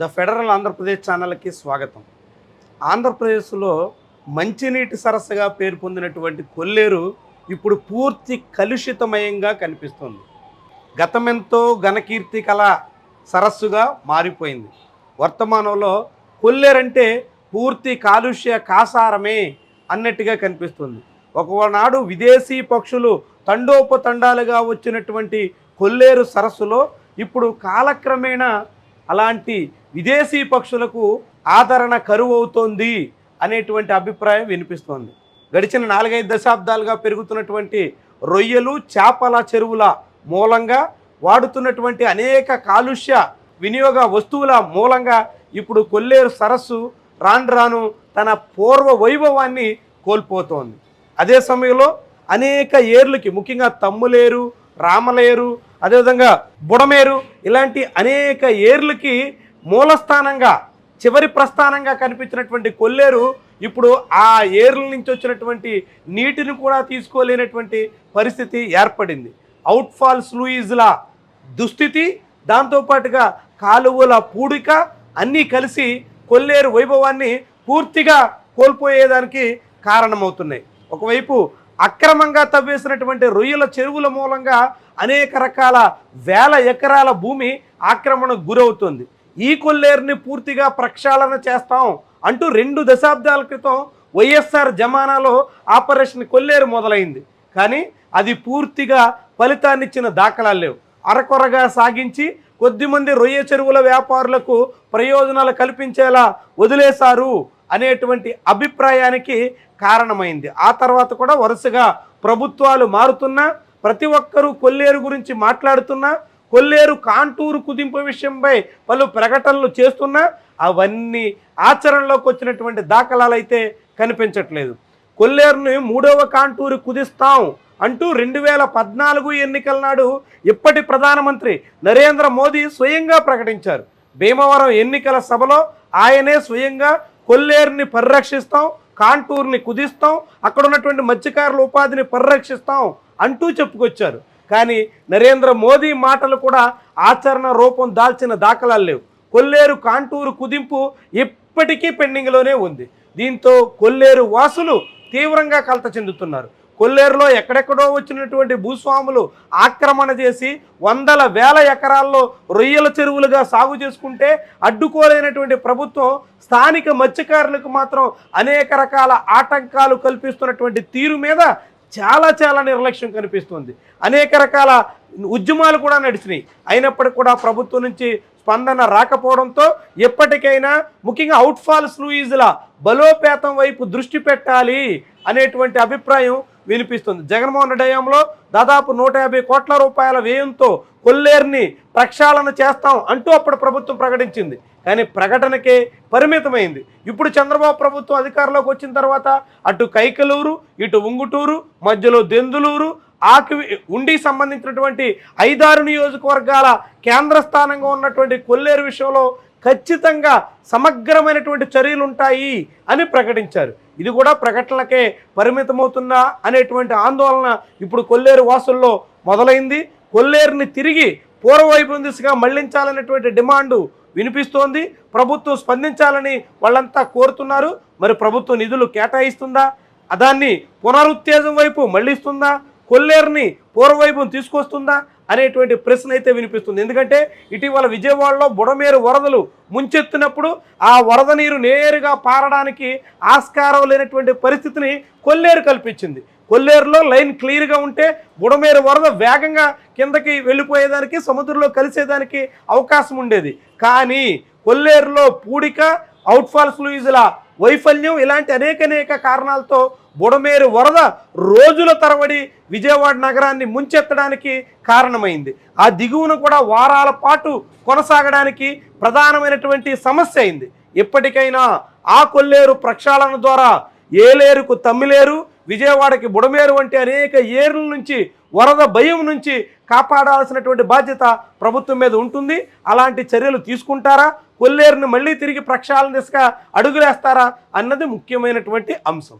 The federal Andhra Pradesh ఛానల్కి స్వాగతం. ఆంధ్రప్రదేశ్లో మంచినీటి సరస్సుగా పేరు పొందినటువంటి కొల్లేరు ఇప్పుడు పూర్తి కలుషితమయంగా కనిపిస్తుంది. గతమెంతో ఘనకీర్తి కల సరస్సుగా మారిపోయింది. వర్తమానంలో కొల్లేరంటే పూర్తి కాలుష్య కాసారమే అన్నట్టుగా కనిపిస్తుంది. ఒకనాడు విదేశీ పక్షులు తండోపతండాలుగా వచ్చినటువంటి కొల్లేరు సరస్సులో ఇప్పుడు కాలక్రమేణా అలాంటి విదేశీ పక్షులకు ఆదరణ కరువు అవుతోంది అనేటువంటి అభిప్రాయం వినిపిస్తోంది. గడిచిన నాలుగైదు దశాబ్దాలుగా పెరుగుతున్నటువంటి రొయ్యలు చేపల చెరువుల మూలంగా వాడుతున్నటువంటి అనేక కాలుష్య వినియోగ వస్తువుల మూలంగా ఇప్పుడు కొల్లేరు సరస్సు రాను రాను తన పూర్వ వైభవాన్ని కోల్పోతోంది. అదే సమయంలో అనేక ఏర్లకి ముఖ్యంగా తమ్ములేరు రామలేరు అదేవిధంగా బుడమేరు ఇలాంటి అనేక ఏర్లకి మూలస్థానంగా చివరి ప్రస్థానంగా కనిపించినటువంటి కొల్లేరు ఇప్పుడు ఆ ఏర్ల నుంచి వచ్చినటువంటి నీటిని కూడా తీసుకోలేనటువంటి పరిస్థితి ఏర్పడింది. అవుట్ఫాల్ లూయిజ్ల దుస్థితి దాంతోపాటుగా కాలువల పూడిక అన్నీ కలిసి కొల్లేరు వైభవాన్ని పూర్తిగా కోల్పోయేదానికి కారణమవుతున్నాయి. ఒకవైపు అక్రమంగా తవ్వేసినటువంటి రొయ్యల చెరువుల మూలంగా అనేక రకాల వేల ఎకరాల భూమి ఆక్రమణకు గురవుతుంది. ఈ కొల్లేరుని పూర్తిగా ప్రక్షాళన చేస్తాం అంటూ రెండు దశాబ్దాల క్రితం వైఎస్ఆర్ జమానాలో ఆపరేషన్ కొల్లేరు మొదలైంది. కానీ అది పూర్తిగా ఫలితాన్నిచ్చిన దాఖలాలు లేవు. అరకొరగా సాగించి కొద్దిమంది రొయ్య చెరువుల వ్యాపారులకు ప్రయోజనాలు కల్పించేలా వదిలేశారు అనేటువంటి అభిప్రాయానికి కారణమైంది. ఆ తర్వాత కూడా వరుసగా ప్రభుత్వాలు మారుతున్నా ప్రతి ఒక్కరూ కొల్లేరు గురించి మాట్లాడుతున్నా కొల్లేరు కాంటూరు కుదింపు విషయంపై పలు ప్రకటనలు చేస్తున్నా అవన్నీ ఆచరణలోకి వచ్చినటువంటి దాఖలాలు అయితే కనిపించట్లేదు. కొల్లేరుని మూడవ కాంటూరు కుదిస్తాం అంటూ రెండు వేల పద్నాలుగు ఎన్నికల నాడు ఇప్పటి ప్రధానమంత్రి నరేంద్ర మోదీ స్వయంగా ప్రకటించారు. భీమవరం ఎన్నికల సభలో ఆయనే స్వయంగా కొల్లేరుని పరిరక్షిస్తాం కాంటూర్ని కుదిస్తాం అక్కడ ఉన్నటువంటి మత్స్యకారుల ఉపాధిని పరిరక్షిస్తాం అంటూ చెప్పుకొచ్చారు. కానీ నరేంద్ర మోదీ మాటలు కూడా ఆచరణ రూపం దాల్చిన దాఖలాలు లేవు. కొల్లేరు కాంటూరు కుదింపు ఇప్పటికీ పెండింగ్లోనే ఉంది. దీంతో కొల్లేరు వాసులు తీవ్రంగా కలత చెందుతున్నారు. కొల్లేరులో ఎక్కడెక్కడో వచ్చినటువంటి భూస్వాములు ఆక్రమణ చేసి వందల వేల ఎకరాల్లో రొయ్యల చెరువులుగా సాగు చేసుకుంటే అడ్డుకోలేనటువంటి ప్రభుత్వం స్థానిక మత్స్యకారులకు మాత్రం అనేక రకాల ఆటంకాలు కల్పిస్తున్నటువంటి తీరు మీద చాలా చాలా నిర్లక్ష్యం కనిపిస్తుంది. అనేక రకాల ఉద్యమాలు కూడా నడిచినాయి. అయినప్పటికీ కూడా ప్రభుత్వం నుంచి స్పందన రాకపోవడంతో ఎప్పటికైనా ముఖ్యంగా అవుట్ఫాల్స్ లూయిజ్ల బలోపేతం వైపు దృష్టి పెట్టాలి అనేటువంటి అభిప్రాయం వినిపిస్తుంది. జగన్మోహన్ రెడ్డి హయాంలో దాదాపు నూట యాభై కోట్ల రూపాయల వ్యయంతో కొల్లేరుని ప్రక్షాళన చేస్తాం అంటూ అప్పుడు ప్రభుత్వం ప్రకటించింది. కానీ ప్రకటనకే పరిమితమైంది. ఇప్పుడు చంద్రబాబు ప్రభుత్వం అధికారంలోకి వచ్చిన తర్వాత అటు కైకలూరు ఇటు ఉంగుటూరు మధ్యలో దెందులూరు ఆకి ఉండి సంబంధించినటువంటి ఐదారు నియోజకవర్గాల కేంద్ర స్థానంగా ఉన్నటువంటి కొల్లేరు విషయంలో ఖచ్చితంగా సమగ్రమైనటువంటి చర్యలు ఉంటాయి అని ప్రకటించారు. ఇది కూడా ప్రకటనలకే పరిమితమవుతుందా అనేటువంటి ఆందోళన ఇప్పుడు కొల్లేరు వాసుల్లో మొదలైంది. కొల్లేరుని తిరిగి పూర్వవైపు దిశగా మళ్ళించాలనేటువంటి డిమాండు వినిపిస్తోంది. ప్రభుత్వం స్పందించాలని వాళ్ళంతా కోరుతున్నారు. మరి ప్రభుత్వం నిధులు కేటాయిస్తుందా? దాన్ని పునరుత్తేజం వైపు మళ్ళిస్తుందా? కొల్లేరుని పూర్వవైభవం తీసుకొస్తుందా అనేటువంటి ప్రశ్న అయితే వినిపిస్తుంది. ఎందుకంటే ఇటీవల విజయవాడలో బుడమేరు వరదలు ముంచెత్తినప్పుడు ఆ వరద నీరు నేరుగా పారడానికి ఆస్కారం లేనటువంటి పరిస్థితిని కొల్లేరు కల్పించింది. కొల్లేరులో లైన్ క్లియర్గా ఉంటే బుడమేరు వరద వేగంగా కిందకి వెళ్ళిపోయేదానికి సముద్రంలో కలిసేదానికి అవకాశం ఉండేది. కానీ కొల్లేరులో పూడిక అవుట్ఫాల్స్ లూయిజుల వైఫల్యం ఇలాంటి అనేక అనేక కారణాలతో బుడమేరు వరద రోజుల తరబడి విజయవాడ నగరాన్ని ముంచెత్తడానికి కారణమైంది. ఆ దిగువను కూడా వారాల పాటు కొనసాగడానికి ప్రధానమైనటువంటి సమస్య అయింది. ఎప్పటికైనా ఆ కొల్లేరు ప్రక్షాళన ద్వారా ఏలేరుకు తమ్మిలేరు విజయవాడకి బుడమేరు వంటి అనేక ఏర్ల నుంచి వరద భయం నుంచి కాపాడాల్సినటువంటి బాధ్యత ప్రభుత్వం మీద ఉంటుంది. అలాంటి చర్యలు తీసుకుంటారా? కొల్లేరుని మళ్ళీ తిరిగి ప్రక్షాళన దిశగా అడుగులేస్తారా? అన్నది ముఖ్యమైనటువంటి అంశం.